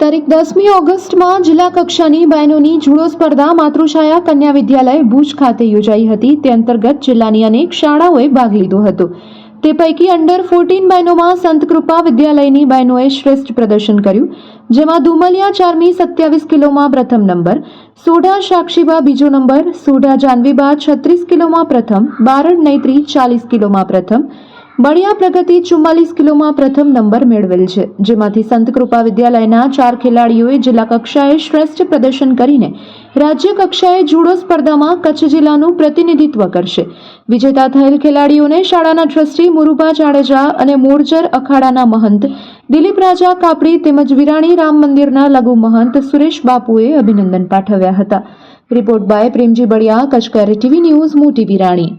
તારીખ દસમી ઓગસ્ટમાં જિલ્લા કક્ષાની બહેનોની જુડો સ્પર્ધા માતૃછાયા કન્યા વિદ્યાલય ભુજ ખાતે યોજાઈ હતી. તે અંતર્ગત જિલ્લાની અનેક શાળાઓએ ભાગ લીધો હતો. તે પૈકી અંડર ફોર્ટીન બહેનોમાં સંતકૃપા વિદ્યાલયની બહેનોએ શ્રેષ્ઠ પ્રદર્શન કર્યું, જેમાં દુમલિયા ચારમી સત્યાવીસ કિલોમાં પ્રથમ નંબર, સોઢા સાક્ષીબા બીજો નંબર, સોઢા જાનવીબા છત્રીસ કિલોમાં પ્રથમ, બારડ નૈત્રી ચાલીસ કિલોમાં પ્રથમ બળિયા પ્રગતિ ચુમ્માલીસ કિલોમાં પ્રથમ નંબર મેળવેલ છે, જેમાંથી સંતકૃપા વિદ્યાલયના ચાર ખેલાડીઓએ જિલ્લા કક્ષાએ શ્રેષ્ઠ પ્રદર્શન કરીને રાજ્ય કક્ષાએ જુડો સ્પર્ધામાં કચ્છ જિલ્લાનું પ્રતિનિધિત્વ કરશે. વિજેતા થયેલ ખેલાડીઓને શાળાના ટ્રસ્ટી મુરુભા જાડેજા અને મોરજર અખાડાના મહંત, દિલીપ રાજા કાપડી તેમજ વિરાણી રામ મંદિરના લઘુ મહંત સુરેશ બાપુએ અભિનંદન પાઠવ્યા હતા. Report by Premji Baliya, Kutch TV news, Moti Virani.